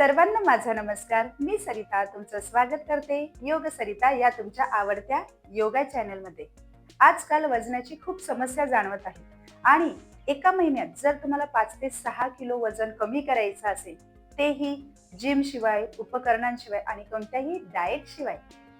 सर्वांना माझा नमस्कार. मी सरिता तुमचं स्वागत करते. योग सरिता या तुमच्या आवडत्या योगा चॅनलमध्ये. आजकाल वजनाची खूप समस्या जाणवत आहे. आणि एका महिन्यात जर तुम्हाला पाच ते सहा किलो वजन कमी करायचं असेल तेही जिम शिवाय उपकरणांशिवाय आणि कोणत्याही डाएट शिवाय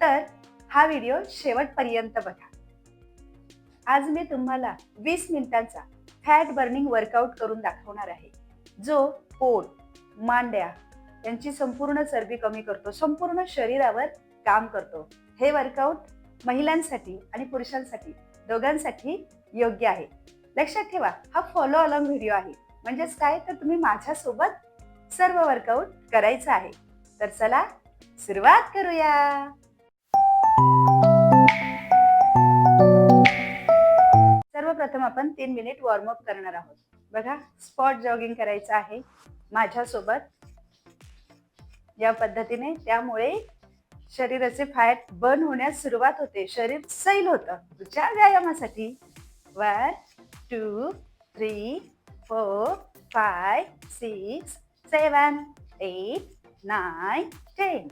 तर हा व्हिडिओ शेवटपर्यंत बघा. आज मी तुम्हाला वीस मिनिटांचा फॅट बर्निंग वर्कआउट करून दाखवणार आहे. जो पोट मांड्या यांची संपूर्ण चरबी कमी करतो संपूर्ण शरीरावर काम करतो. हे वर्कआउट महिलांसाठी आणि पुरुषांसाठी दोघांसाठी योग्य आहे. लक्षात ठेवा हा फॉलो अलॉंग व्हिडिओ आहे. म्हणजेच काय? तर तुम्ही माझ्यासोबत सर्व वर्कआउट करायचं आहे. तर चला सुरुवात करूया. सर्वप्रथम आपण तीन मिनिट वॉर्मअप करणार आहोत. बघा स्पॉट जॉगिंग करायचं आहे. माझ्यासोबत या पद्धतीने. त्यामुळे शरीराचे फॅट बर्न होण्यास सुरुवात होते. शरीर सैल होतं. पुढच्या व्यायामासाठी one two three four five six seven eight nine ten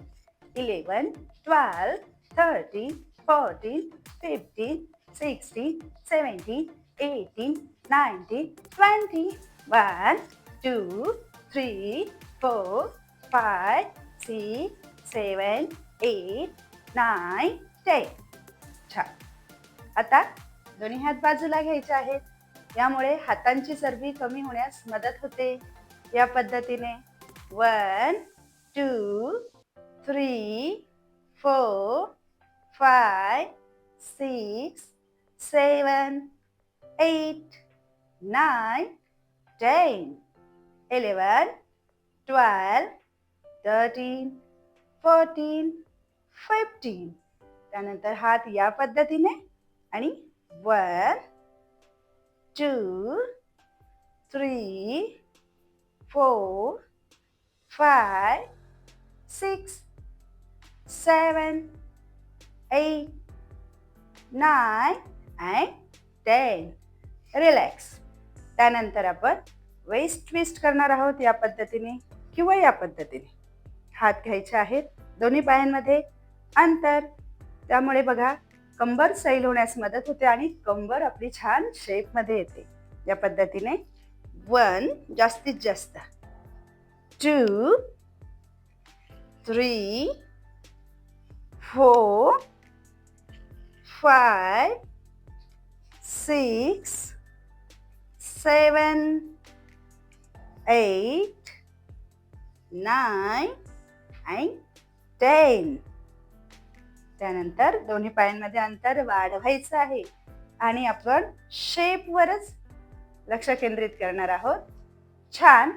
eleven twelve thirteen fourteen fifteen sixteen seventeen eighteen nineteen twenty one two three four five six seven eight nine ten. छान. आता दोन्ही हात बाजूला घ्यायचे आहेत. यामुळे हातांची चरबी कमी होण्यास मदत होते. या पद्धतीने one two three four five six seven eight nine ten eleven twelve thirteen fourteen fifteen त्यानंतर हात या पद्धतीने आणि one two three four five six seven eight nine and ten relax त्यानंतर आपण वेस्ट ट्विस्ट करणार आहोत या पद्धतीने किंवा या पद्धतीने. हात घ्यायचे आहेत. दोन्ही पायांमध्ये अंतर. त्यामुळे बघा कंबर सैल होण्यास मदत होते आणि कंबर आपली छान शेपमध्ये येते. या पद्धतीने वन जास्तीत जास्त. Two three four five six seven eight nine and ten त्यानंतर दोन्ही पायांमध्ये अंतर वाढवायचं आहे. आणि आपण शेपवरच लक्ष केंद्रित करणार आहोत. छान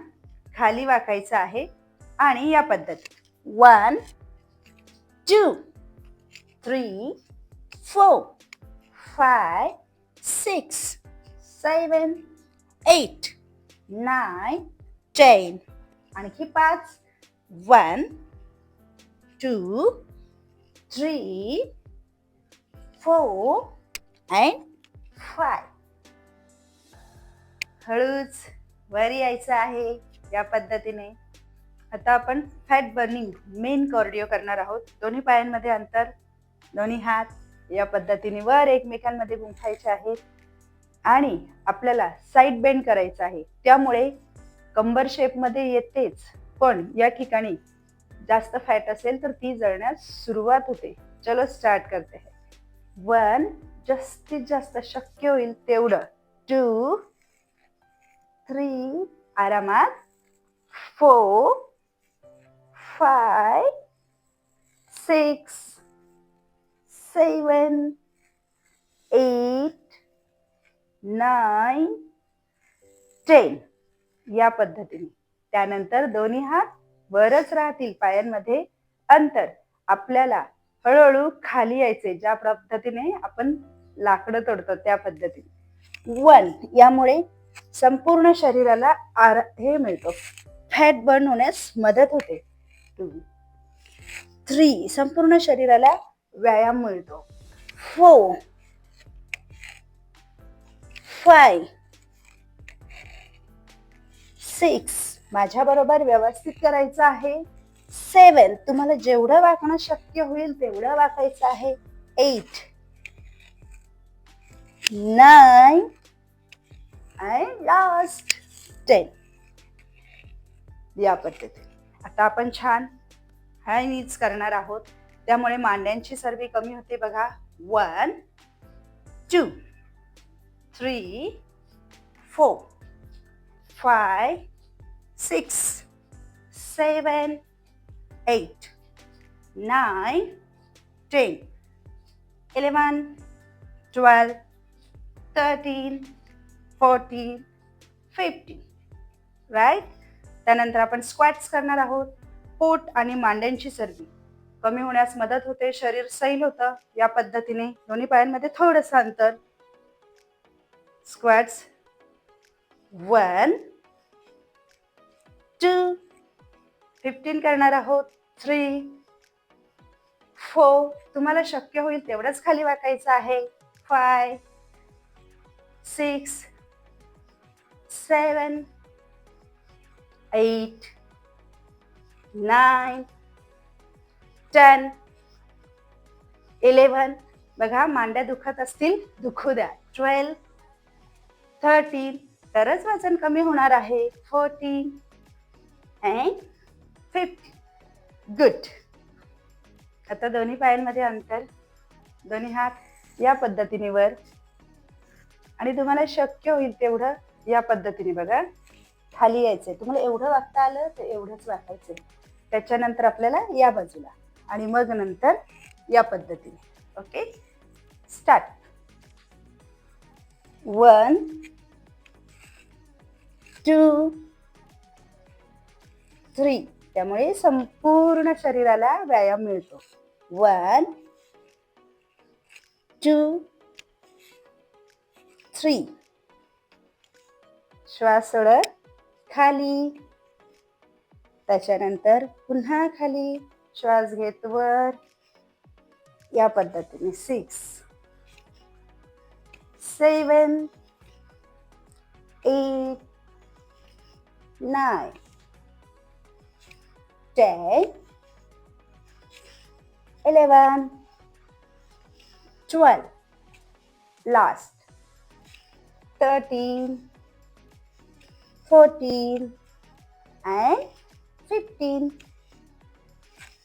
खाली वाकायचं आहे. आणि या पद्धती one two three four five six seven eight nine ten आणखी पाच. One two three four and five हळूच वर यायचं आहे या पद्धतीने. आता आपण फॅट बर्निंग मेन कॉर्डिओ करणार आहोत. दोन्ही पायांमध्ये अंतर दोन्ही हात या पद्धतीने वर एकमेकांमध्ये गुंफायचे आहेत. आणि आपल्याला साईड बेंड करायचं आहे. त्यामुळे कंबर शेपमध्ये येतेच. पण या ठिकाणी जास्त फॅट असेल तर ती जळण्यास सुरुवात होते. चलो स्टार्ट करते. वन जास्तीत जास्त शक्य होईल तेवढं. टू थ्री आरामात. Four five six seven eight nine ten या पद्धतीने. त्यानंतर दोन्ही हात वरच राहतील पायांमध्ये अंतर. आपल्याला हळूहळू खाली यायचे ज्या पद्धतीने आपण लाकडं तोडतो त्या पद्धतीने. वन यामुळे संपूर्ण शरीराला आरा हे मिळतो. फॅट बर्न होण्यास मदत होते. टू. थ्री संपूर्ण शरीराला व्यायाम मिळतो. फोर. फाय. सिक्स. माझ्याबरोबर व्यवस्थित करायचं आहे. सेवन तुम्हाला जेवढं वाकणं शक्य होईल तेवढं वाकायचं आहे. Eight nine and last ten. या पद्धतीने. आता आपण छान हाय नीच करणार आहोत. त्यामुळे मांड्यांची सर्वी कमी होते बघा. One two three four five six seven eight nine ten eleven twelve thirteen fourteen fifteen right त्यानंतर आपण स्क्वॅट्स करणार आहोत. पोट आणि मांड्यांची चरबी. कमी होण्यास मदत होते शरीर सैल होतं. या पद्धतीने दोन्ही पायांमध्ये थोडंसं अंतर. स्क्वॅट्स वन टू फिफ्टीन करणार आहोत. थ्री फोर तुम्हाला शक्य होईल तेवढंच खाली वाकायचं आहे. Five six seven eight nine ten eleven बघा मांड्या दुखत असतील दुखू द्या. ट्वेल्व थर्टीन तरच वजन कमी होणार आहे. फोर्टीन अँड फिफ्थ गुड आता दोन्ही पायांमध्ये अंतर दोन्ही हात या पद्धतीने वर. आणि तुम्हाला शक्य होईल तेवढं या पद्धतीने बघा. खाली यायचंय. तुम्हाला एवढं वागता आलं तर एवढंच वाकायचंय त्याच्यानंतर आपल्याला या बाजूला आणि मग नंतर या पद्धतीने. Okay? Start one two three त्यामुळे संपूर्ण शरीराला व्यायाम मिळतो. वन टू थ्री श्वास सोडत खाली. त्याच्यानंतर पुन्हा खाली. श्वास घेत वर. या पद्धतीने. Six seven eight nine ten eleven twelve last thirteen fourteen and fifteen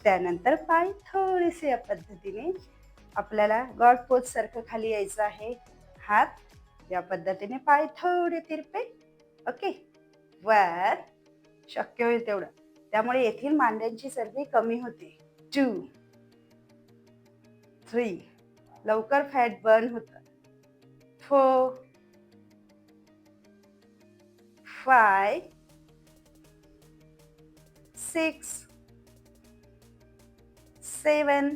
त्यानंतर पाय थोडेसे या पद्धतीने आपल्याला गॉड पोच सारखं खाली यायचं आहे. हात या पद्धतीने पाय थोडे तिरपे. ओके वर शक्य होईल तेवढं. त्यामुळे येथील मांड्यांची चरबी कमी होते. टू थ्री लवकर फॅट बर्न होत. Four five six seven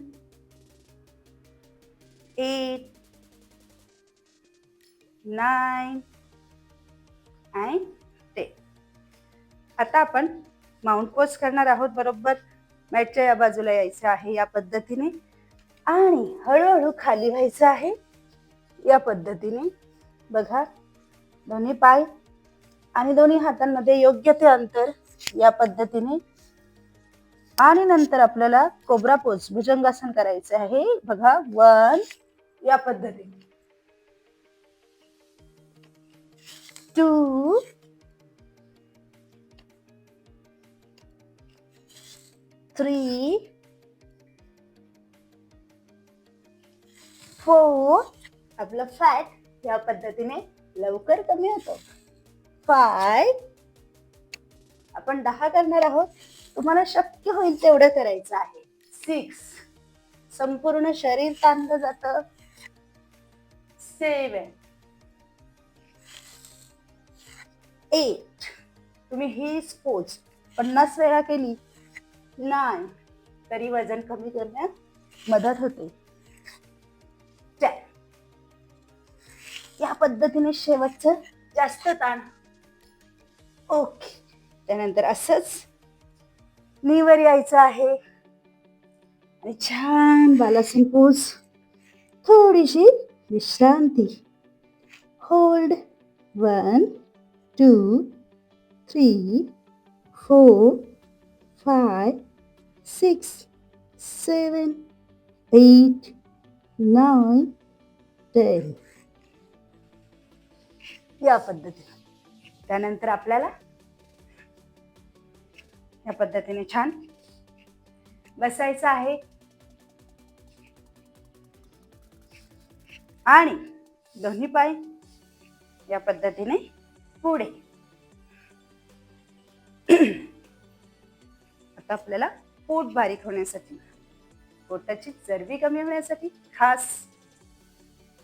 eight nine and ten आता आपण माउंट पोस्ट करणार आहोत बरोबर? मॅटच्या या बाजूला यायचं आहे या पद्धतीने. आणि हळूहळू खाली व्हायचं आहे या पद्धतीने. बघा दोन्ही पाय आणि दोन्ही हातांमध्ये योग्य ते अंतर या पद्धतीने. आणि नंतर आपल्याला कोबरा पोज भुजंगासन करायचं आहे. बघा वन या पद्धतीने. टू थ्री फोर आपलं फॅट या पद्धतीने लवकर कमी होतो. फाय आपण दहा करणार आहोत. तुम्हाला शक्य होईल तेवढं करायचं आहे. सिक्स संपूर्ण शरीर ताणलं जात. सेवन एट तुम्ही ही पोच पन्नास वेळा केली. नाही. तरी वजन कमी करण्यात मदत होते. या पद्धतीने शेवटचं जास्त ताण. ओके. त्यानंतर असंच नीवर यायचं आहे. आणि छान बालासन पोज थोडीशी विश्रांती. Hold one two three four five, six, seven, eight, nine, ten. या पद्धतीने. त्यानंतर आपल्याला या पद्धतीने छान बसायचं आहे. आणि दोन्ही पाय या पद्धतीने पुढे. आता आपल्याला पोट बारीक होण्यासाठी पोटाची चरबी कमी होण्यासाठी खास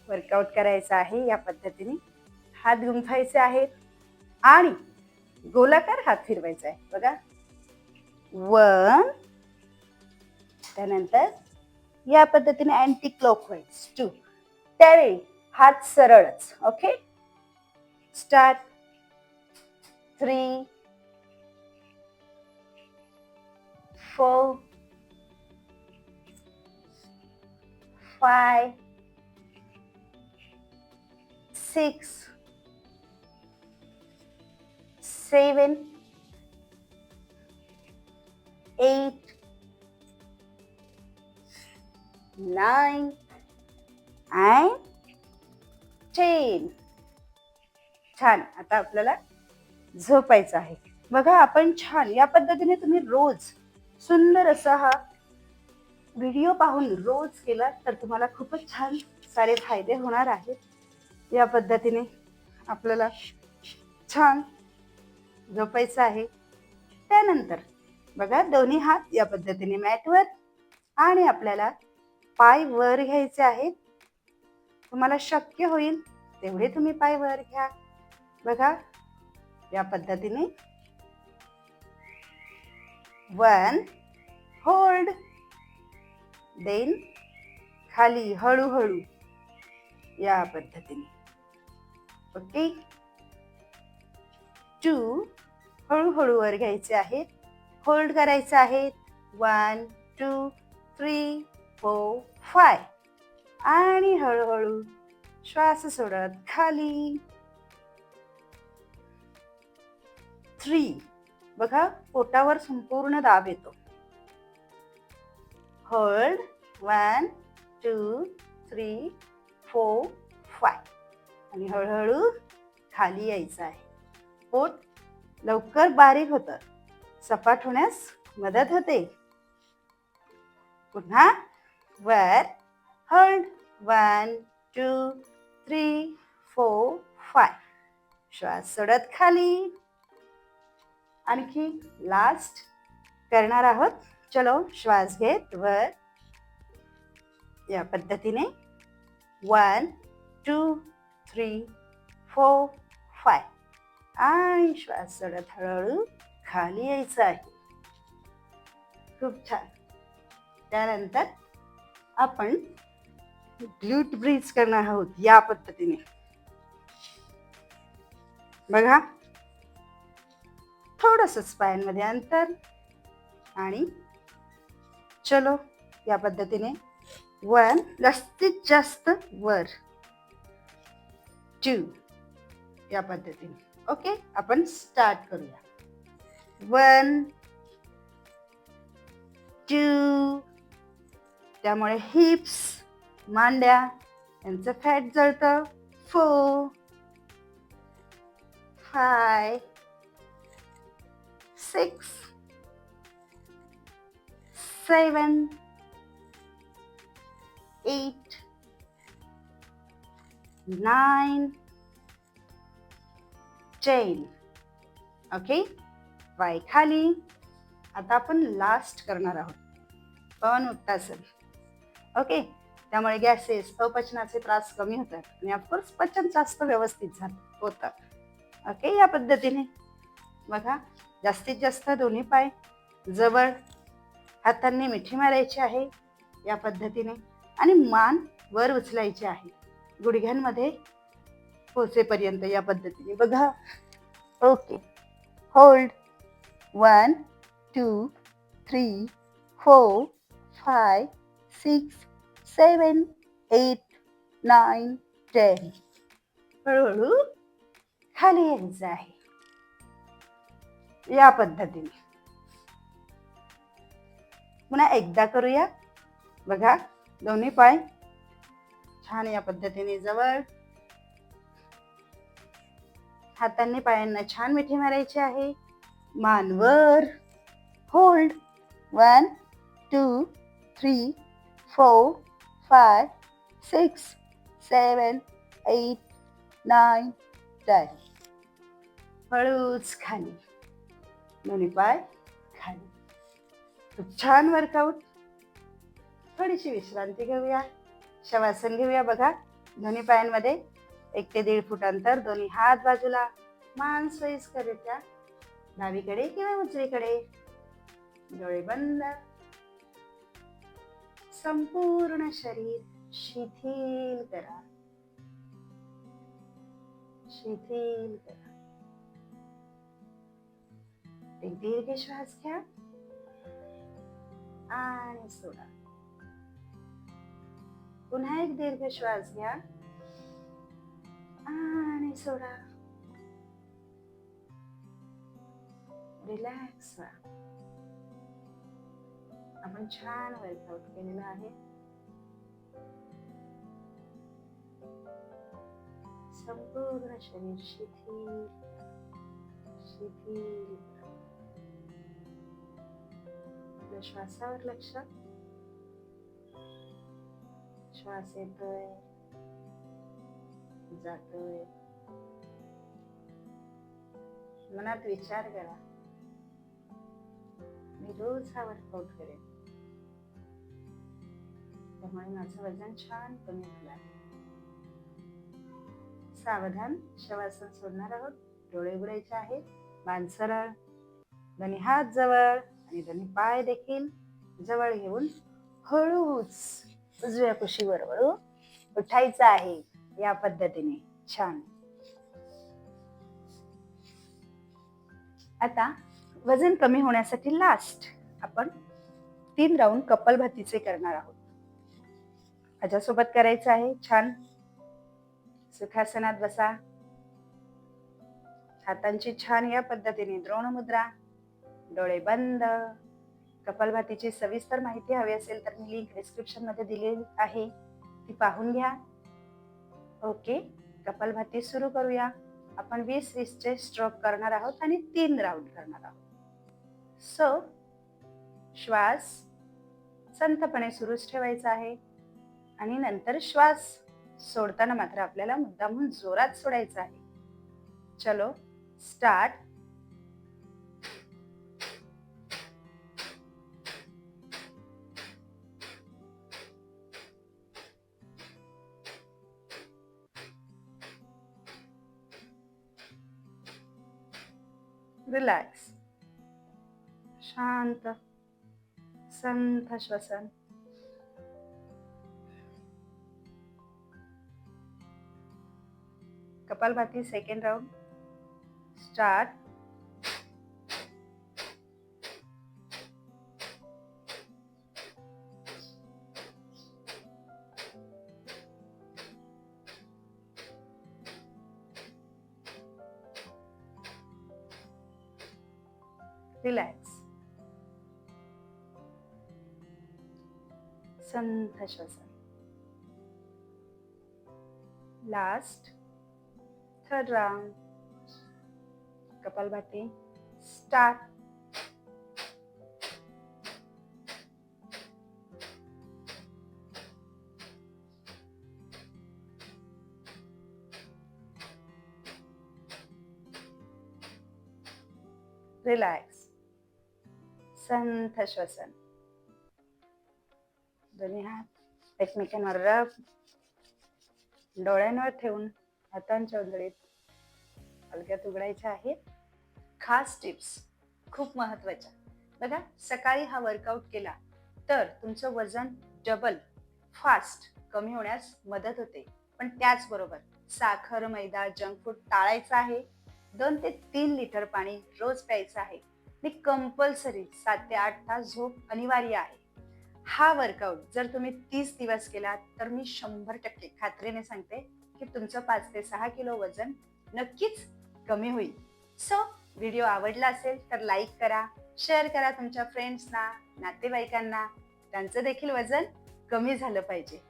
वर्कआउट करायचं आहे या पद्धतीने. हात गुंफायचे आहेत आणि गोलाकार हात फिरवायचा आहे बघा. वन त्यानंतर या पद्धतीने अँटी क्लॉक वाईज टू त्यावेळी हात सरळच. Okay start three four five six seven eight, nine, and ten. छान. आता आपल्याला झोपायचं आहे. बघा आपण छान. या पद्धतीने तुम्ही रोज सुंदर असा हा व्हिडिओ पाहून रोज केला तर तुम्हाला खूपच छान सारे फायदे होणार आहेत. या पद्धतीने आपल्याला छान झोपायचं आहे. त्यानंतर बघा दोन्ही हात या पद्धतीने मॅटवर आणि आपल्याला पाय वर घ्यायचे आहेत. तुम्हाला शक्य होईल तेवढे तुम्ही पाय वर घ्या. बघा या पद्धतीने वन होल्ड देन खाली हळूहळू. या पद्धतीने. ओके टू हळूहळू वर घ्यायचे आहेत. होल्ड करायचं आहे one two three four five आणि हळूहळू श्वास सोडत खाली. थ्री बघा पोटावर संपूर्ण दाब येतो. Hold one two three four five. आणि हळूहळू खाली यायचं आहे. पोट लवकर बारीक होतं. सपाट होण्यास मदत होते. पुन्हा वर hold one two three four five. श्वास सोडत खाली. आणखी लास्ट करणार आहोत. चलो श्वास घेत वर. या पद्धतीने. One two three four five आणि श्वास सोडत हळूहळू खाली यायचं आहे. खूप छान. त्यानंतर आपण ग्लूट ब्रीज करणार आहोत या पद्धतीने. बघा. थोडंसंच पायांमध्ये अंतर आणि चलो या पद्धतीने वन जास्तीत जास्त वर. टू या पद्धतीने. ओके आपण स्टार्ट करूया. वन टू त्यामुळे हिप्स मांड्या यांचं fat जळतं. Four five six seven eight nine ten okay Y खाली. आता आपण लास्ट करणार आहोत. पण उत्तासन ओके त्यामुळे गॅसेस अपचनाचे त्रास कमी होतात. आणि ऑफकोर्स पचन जास्त व्यवस्थित झालं होतं. ओके या पद्धतीने. बघा. जास्तीत जास्त दोन्ही पाय जवळ हातांनी मिठी मारायची आहे या पद्धतीने आणि मान वर उचलायची आहे. गुडघ्यांमध्ये पोचेपर्यंत या पद्धतीने. बघा. Okay. Hold one two three four five six seven eight nine ten हळूहळू खाली यायचं आहे. या पद्धतीने. पुन्हा एकदा करूया. बघा दोन्ही पाय छान या पद्धतीने जवळ. हातांनी पायांना छान मिठी मारायची आहे. मानवर hold one two three four five six seven eight nine ten हळूच खाली. दोन्ही पाय खाली. छान वर्कआउट थोडीशी विश्रांती घेऊया. शवासन घेऊया बघा. दोन्ही पायांमध्ये एक ते दीड फूट अंतर दोन्ही हात बाजूला. मान सोयीस्करित्या डावीकडे किंवा उजवीकडे. डोळे बंद. संपूर्ण शरीर शिथिल करा. शिथिल करा. एक दीर्घ श्वास घ्या आणि सोडा पुन्हा एक दीर्घ श्वास घ्या आणि सोडा रिलॅक्स व्हा आपण छान वर्कआउट केलेलं आहे संपूर्ण शरीर शिथिल शिथिल आपल्या श्वासावर लक्ष श्वास येतोय जातोय मनात विचार करा मी रोज हा वर्कआउट करेन त्यामुळे माझं वजन छान कमी झालं आहे सावधान शवासन सोडणार आहोत डोळे उघडायचे आहेत मान सरळ दोन्ही हात जवळ आणि दोन्ही पाय देखील जवळ घेऊन हळूच उजव्या कुशीवर वळू उठायचं आहे या पद्धतीने. छान. आता वजन कमी होण्यासाठी लास्ट आपण तीन राऊंड कपलभातीचे करणार आहोत. माझ्यासोबत करायचं आहे. छान. सुखासनात बसा. हातांची छान या पद्धतीने द्रोण मुद्रा डोळे बंद. कपालभातीची सविस्तर माहिती हवी असेल तर मी लिंक डिस्क्रिप्शनमध्ये दिलेली आहे. ती पाहून घ्या. ओके कपालभाती सुरू करूया. आपण वीस वीसचे स्ट्रोक करणार आहोत आणि तीन राऊंड करणार आहोत. सो श्वास संथपणे सुरूच ठेवायचा आहे. आणि नंतर श्वास सोडताना मात्र आपल्याला मुद्दामहून जोरात सोडायचा आहे. चलो स्टार्ट रिलॅक्स शांत संथ श्वसन kapalbhati second round start relax श्वसन last third round kapalbhati start relax संथ श्वसन. दोन्ही हात एकमेकांवर रब डोळ्यांवर ठेवून हातांच्या उंदळीत हलक्यात उघडायच्या आहेत. खास टिप्स खूप महत्त्वाच्या बघा सकाळी हा वर्कआउट केला तर तुमचं वजन डबल फास्ट कमी होण्यास मदत होते. पण त्याचबरोबर साखर मैदा जंक फूड टाळायचं आहे. दोन ते तीन लिटर पाणी रोज प्यायचं आहे. आणि कंपल्सरी सात ते आठ तास झोप अनिवार्य आहे. हा वर्कआउट जर तुम्ही तीस दिवस केलात तर मी शंभर टक्के खात्रीने सांगते की तुमचं पाच ते सहा किलो वजन नक्कीच कमी होईल. सो व्हिडिओ आवडला असेल तर लाईक करा शेअर करा तुमच्या फ्रेंड्सना नातेवाईकांना. त्यांचं देखील वजन कमी झालं पाहिजे.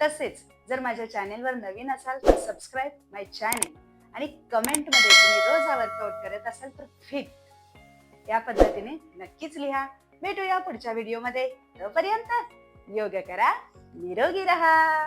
तसेच जर माझ्या चॅनेलवर नवीन असाल तर सबस्क्राईब माय चॅनेल आणि कमेंटमध्ये तुम्ही रोज हा वर्कआउट करत असाल तर फिट या पद्धतीने नक्कीच लिहा. भेटूया पुढच्या व्हिडिओमध्ये तोपर्यंत योग करा निरोगी राहा.